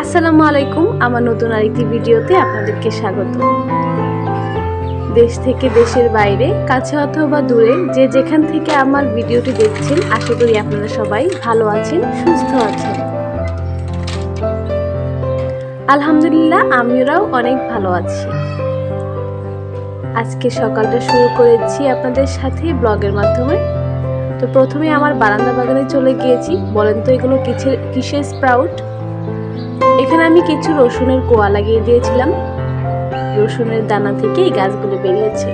আসসালামু আলাইকুম, আমার নতুন আরেকটি ভিডিওতে আপনাদেরকে স্বাগত। দেশ থেকে দেশের বাইরে, কাছে অথবা দূরে, যে যেখান থেকে আমার ভিডিওটি দেখছেন, আশা করি আপনারা সবাই ভালো আছেন, সুস্থ আছেন। আলহামদুলিল্লাহ আমরাও অনেক ভালো আছি। আজকে সকালটা শুরু করেছি আপনাদের সাথে ব্লগের মাধ্যমে। তো প্রথমে আমার বারান্দা বাগানে চলে গিয়েছি। বলেন তো এগুলো কিসের কিসের স্প্রাউট? এখানে আমি কিছু রসুনের কোয়া লাগিয়ে দিয়েছিলাম। রসুনের দানা থেকে এই গাছগুলো বেরিয়েছে।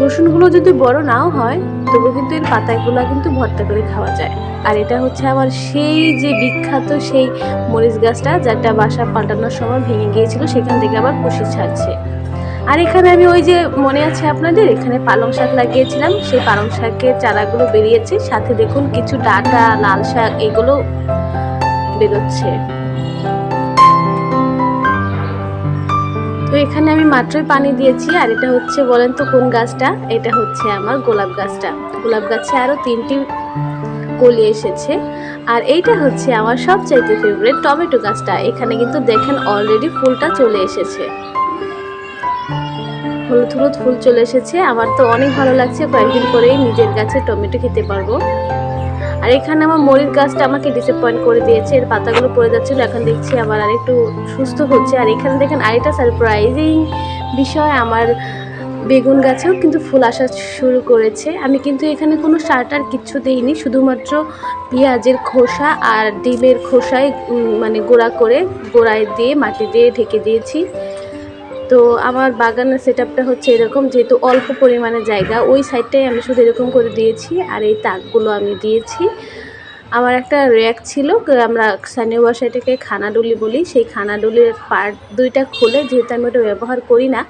রসুনগুলো যদি বড় নাও হয়, তবু কিন্তু এর পাতাগুলো কিন্তু ভর্তা করে খাওয়া যায়। আর এটা হচ্ছে আমার সেই যে বিখ্যাত সেই মরিচ গাছটা যেটা বাসা পাল্টানোর সময় ভেঙে গিয়েছিল, সেখান থেকে আবার কুশি ছাড়ছে। আর এখানে আমি ওই যে মনে আছে আপনাদের, এখানে পালং শাক লাগিয়েছিলাম, সেই পালং শাকের চারাগুলো বেরিয়েছে। সাথে দেখুন কিছু ডাটা, লাল শাক, এগুলো বেরোচ্ছে। তো এখানে আমি মাত্রই পানি দিয়েছি, আর এটা হচ্ছে বলেন তো কোন গাছটা? এটা হচ্ছে আমার গোলাপ গাছটা। গোলাপ গাছে আরও তিনটি কলি এসেছে। আর এইটা হচ্ছে আমার সবচাইতে ফেভারিট টমেটো গাছটা। এখানে কিন্তু দেখেন অলরেডি ফুলটা চলে এসেছে। হলুদ হলুদ ফুল চলে এসেছে। আমার তো অনেক ভালো লাগছে, কয়েকদিন পরেই নিজের গাছে টমেটো খেতে পারব। আর এখানে আমার মরিচ গাছটা আমাকে ডিসঅ্যাপয়েন্ট করে দিয়েছে। এর পাতাগুলো পড়ে যাচ্ছিল, এখন দেখছি আবার আর একটু সুস্থ হচ্ছে। আর এখানে দেখেন আরেকটা সারপ্রাইজিং বিষয়, আমার বেগুন গাছেও কিন্তু ফুল আসা শুরু করেছে। আমি কিন্তু এখানে কোনো সার কিচ্ছু দিইনি, শুধুমাত্র পেঁয়াজের খোসা আর ডিমের খোসায় মানে গোড়া করে গোড়ায় দিয়ে মাটি দিয়ে ঢেকে দিয়েছি। তো আমার বাগানের সেট হচ্ছে এরকম, যেহেতু অল্প পরিমাণে জায়গা, ওই সাইডটাই আমি শুধু এরকম করে দিয়েছি আর এই তাকগুলো আমি দিয়েছি। আমার একটা র্যাক ছিল আমরা স্থানীয় এটাকে খানাডুলি বলি, সেই খানাডুলির পার্ট দুইটা খুলে, যেহেতু আমি ওটা ব্যবহার করি না,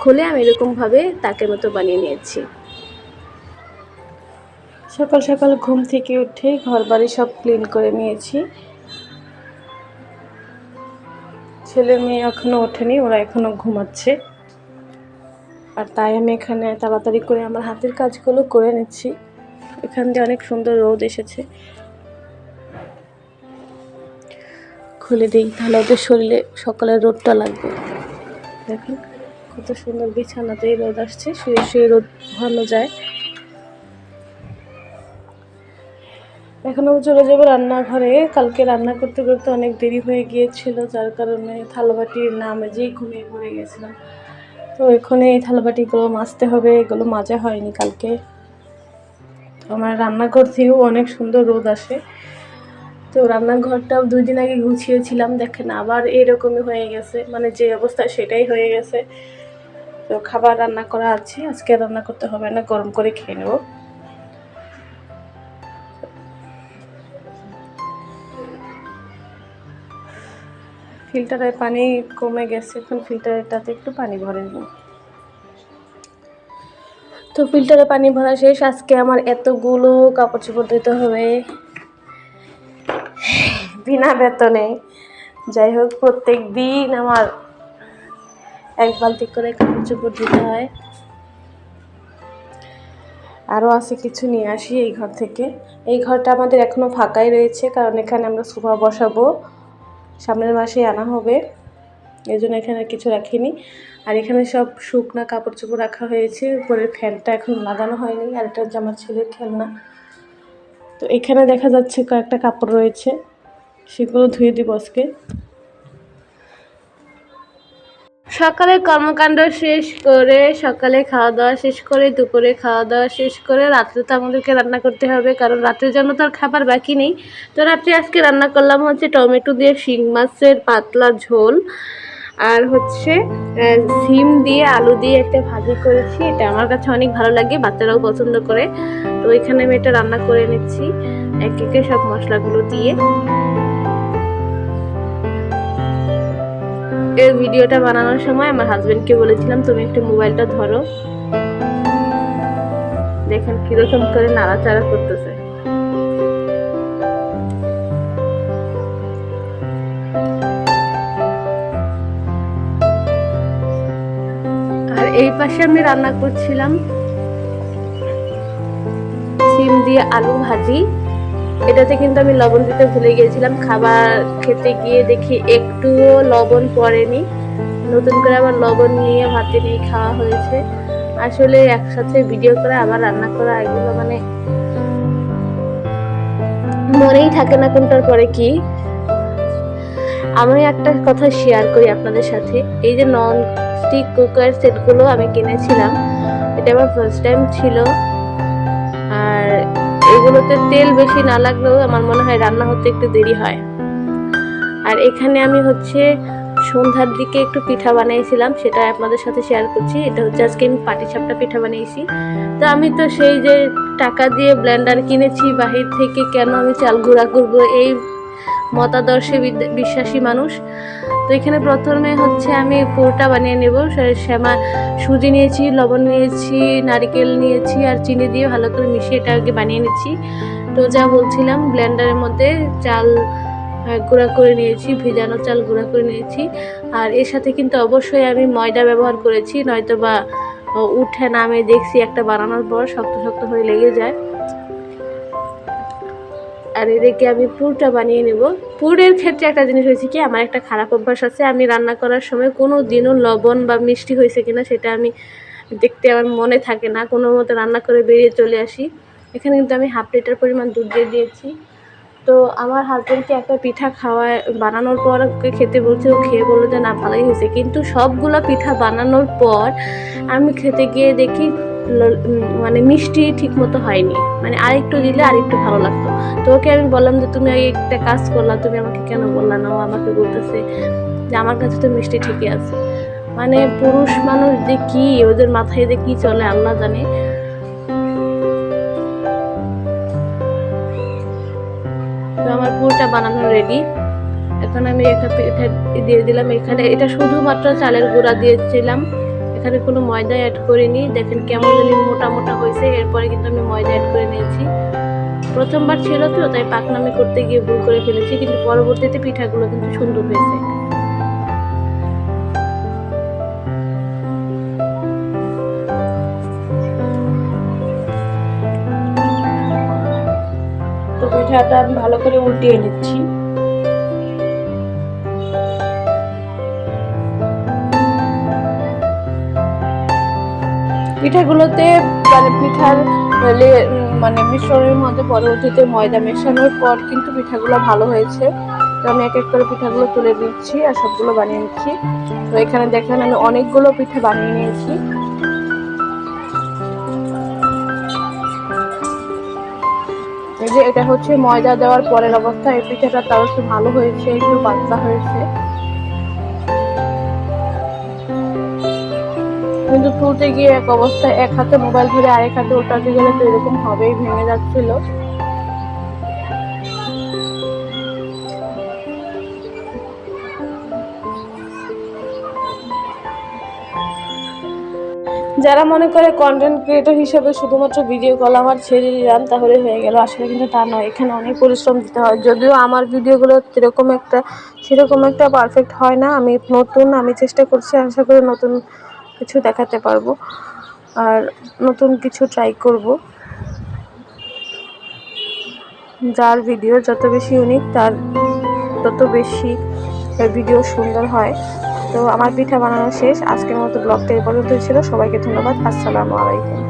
খুলে আমি এরকমভাবে তাকের মতো বানিয়ে নিয়েছি। সকাল সকাল ঘুম থেকে উঠে ঘর বাড়ি সব ক্লিন করে নিয়েছি। ছেলে মেয়ে এখনও ওঠেনি, ওরা এখনও ঘুমাচ্ছে। আর তাই আমি এখানে তাড়াতাড়ি করে আমার হাতের কাজগুলো করে নিচ্ছি। এখান দিয়ে অনেক সুন্দর রোদ এসেছে। খুলে দিই, তাহলে ওদের শরীরে সকালের রোদটা লাগবে। দেখেন, কত সুন্দর বিছানাতেই রোদ আসছে, শুয়ে শুয়ে রোদ ভালো যায়। এখন আমি চলে যাব রান্নাঘরে। কালকে রান্না করতে করতে অনেক দেরি হয়ে গিয়েছিল, যার কারণে থালাবাটির না মেজেই ঘুমিয়ে পড়ে গেছিলাম। তো এখানে এই থালাবাটিগুলো মাজতে হবে, এগুলো মাজা হয়নি কালকে। আমার রান্নাঘর থেকেও অনেক সুন্দর রোদ আসে। তো রান্নাঘরটাও দুই দিন আগে গুছিয়েছিলাম, দেখেন আবার এরকমই হয়ে গেছে মানে যে অবস্থা সেটাই হয়ে গেছে। তো খাবার রান্না করা আছে, আজকে রান্না করতে হবে না, গরম করে খেয়ে নেব। ফিল্টারের পানি কমে গেছে, এখন ফিল্টারটাতে একটু পানি ভরে নিই। তো ফিল্টারে পানি ভরা শেষ, আজকে আমার এতগুলো কাপড় চোপড় দিতে হবে। বিনা বেতনে। যাই হোক, প্রত্যেক দিন আমার এক বালতি করে কাপড় চোপড় দিতে হয়। আরও আছে কিছু নিয়ে আসি এই ঘর থেকে। এই ঘরটা আমাদের এখনও ফাঁকাই রয়েছে, কারণ এখানে আমরা সোফা বসাবো। সামনের মাসে আনা হবে। এই জন্য এখানে কিছু রাখিনি। আর এখানে সব শুকনা কাপড় চোপড় রাখা হয়েছে। উপরের ফ্যানটা এখন লাগানো হয়নি, আর এটা আমার ছেলের খেলনা। তো এখানে দেখা যাচ্ছে কয়েকটা কাপড় রয়েছে। সেগুলো ধুয়ে দিব আজকে। সকালে কর্মকাণ্ড শেষ করে সকালে খাওয়া দাওয়া শেষ করে দুপুরে খাওয়া দাওয়া শেষ করে রাত্রে তো আমাদেরকে রান্না করতে হবে, কারণ রাত্রের জন্য তো আর খাবার বাকি নেই। তো রাত্রে আজকে রান্না করলাম হচ্ছে টমেটো দিয়ে শিং মাছের পাতলা ঝোল আর হচ্ছে সিম দিয়ে আলু দিয়ে একটা ভাজি করেছি, এটা আমার কাছে অনেক ভালো লাগে, বাচ্চারাও পছন্দ করে। তো এখানে আমি এটা রান্না করে নিচ্ছি, এক একে সব মশলাগুলো দিয়ে। এই ভিডিওটা বানানোর সময় আমার হাজবেন্ডকে বলেছিলাম, তুমি একটু মোবাইলটা ধরো। দেখেন কীরকম করে নাড়াচাড়া করতেছে। আর এই পাশে আমি রান্না করছিলাম, সিম দিয়ে আলু ভাজি। এটাতে কিন্তু আমি লবণ দিতে ভুলে গিয়েছিলাম। খাবার খেতে গিয়ে দেখি একটুও লবণ পড়েনি। নতুন করে আবার লবণ নিয়ে ভাতে নিয়ে খাওয়া হয়েছে। আসলে একসাথে ভিডিও করে, আবার রান্না করা, এগুলো মানে মনেই থাকে না কোনটার পরে কি। আমি একটা কথা শেয়ার করি আপনাদের সাথে। এই যে নন স্টিক কুকার সেটগুলো আমি কিনেছিলাম, এটা আমার ফার্স্ট টাইম ছিল। আর এগুলোতে তেল বেশি না লাগলেও আমার মনে হয় রান্না হতে একটু দেরি হয়। আর এখানে আমি হচ্ছে সন্ধ্যার দিকে একটু পিঠা বানিয়েছিলাম সেটা আপনাদের সাথে শেয়ার করছি। এটা হচ্ছে আজকে আমি পাটিসাপটা পিঠা বানিয়েছি। তো আমি তো সেই যে টাকা দিয়ে ব্লেন্ডার কিনেছি, বাহির থেকে কেন আমি চাল গুঁড়া করব, এই মতাদর্শে বিশ্বাসী মানুষ। তো এখানে প্রথমে হচ্ছে আমি পুরোটা বানিয়ে নেব। শ্যামা সুজি নিয়েছি, লবণ নিয়েছি, নারকেল নিয়েছি আর চিনি দিয়ে ভালো করে মিশিয়ে এটা আগে বানিয়ে নিচ্ছি। তো যা বলছিলাম ব্লেন্ডারের মধ্যে চাল গুঁড়া করে নিয়েছি, ভেজানো চাল গুঁড়া করে নিয়েছি। আর এর সাথে কিন্তু অবশ্যই আমি ময়দা ব্যবহার করেছি নয়তো বা উঠে নামে দেখছি একটা বানানোর পর শক্ত শক্ত হয়ে লেগে যায়। আর এদিকে আমি পুরটা বানিয়ে নেব। পুরের ক্ষেত্রে একটা জিনিস হয়েছে কি, আমার একটা খারাপ অভ্যাস আছে, আমি রান্না করার সময় কোনো দিনও লবণ বা মিষ্টি হয়েছে কিনা সেটা আমি দেখতে আমার মনে থাকে না, কোনো মতো রান্না করে বেরিয়ে চলে আসি। এখানে কিন্তু আমি হাফ লিটার পরিমাণ দুধ দিয়ে দিয়েছি। তো আমার হাজব্যান্ডকে একটা পিঠা খাওয়া বানানোর পর ওকে খেতে বলছে, ও খেয়ে বলল যে না, ভালোই হয়েছে। কিন্তু সবগুলো পিঠা বানানোর পর আমি খেতে গিয়ে দেখি মানে মিষ্টি ঠিক মতো হয়নি। মানে আরেকটু দিলে আরেকটু ভালো লাগতো। তো ওকে আমি বললাম যে, তুমি একটা কাজ করলা, তুমি আমাকে কেন বললা না? ও আমাকে বলতেছে যে, আমার কাছে তো মিষ্টি ঠিকই আছে। মানে পুরুষ মানুষ যে কি, ওদের মাথায় যে কি চলে, আল্লাহ জানে। তো আমার পুরোটা বানানো রেডি এখন আমি একটা পিঠা দিয়ে দিলাম। এখানে এটা শুধুমাত্র চালের গুঁড়া দিয়েছিলাম। এখানে কোনো ময়দা অ্যাড করিনি। দেখেন কেমন জানি মোটা মোটা হয়েছে। এরপরে কিন্তু আমি ময়দা অ্যাড করে নিয়েছি। প্রথমবার ছিল তো, তাই পাকনামি করতে গিয়ে ভুল করে ফেলেছি, কিন্তু পরবর্তীতে পিঠাগুলো কিন্তু সুন্দর হয়েছে। তো পিঠাটা আমি ভালো করে উল্টিয়ে নিচ্ছি। পিঠাগুলোতে মানে পিঠার মানে মিশ্রণের মধ্যে পরবর্তীতে ময়দা মেশানোর পর কিন্তু পিঠাগুলো ভালো হয়েছে। তো আমি এক এক করে পিঠাগুলো তুলে দিচ্ছি আর সবগুলো বানিয়ে নিচ্ছি। তো এখানে দেখেন আমি অনেকগুলো পিঠা বানিয়ে নিয়েছি। এই যে এটা হচ্ছে ময়দা দেওয়ার পরের অবস্থা এই পিঠাটা তাও একটু ভালো হয়েছে, একটু পাতলা হয়েছে। কিন্তু তুলতে গিয়ে এক অবস্থায় এক হাতে মোবাইল ধরে আরেক হাতে উল্টাতে গেলে তো এরকম হবেই ভেঙে যাচ্ছিল। যারা মনে করে কন্টেন্ট ক্রিয়েটর হিসেবে শুধুমাত্র ভিডিও কল আমার ছেড়ে দিলাম, তাহলে হয়ে গেল। আসলে কিন্তু তা নয়, এখানে অনেক পরিশ্রম দিতে হয়। যদিও আমার ভিডিওগুলো সেরকম একটা সেরকম একটা পারফেক্ট হয় না। আমি নতুন, আমি চেষ্টা করছি, আশা করি নতুন কিছু দেখাতে পারব। আর নতুন কিছু ট্রাই করব। যার ভিডিও যত বেশি ইউনিক তার তত বেশি ভিডিও সুন্দর হয়। তো আমার পিঠা বানানো শেষ। আজকের মতো ব্লগটা এই পর্যন্ত ছিল। সবাইকে ধন্যবাদ। আসসালামু আলাইকুম।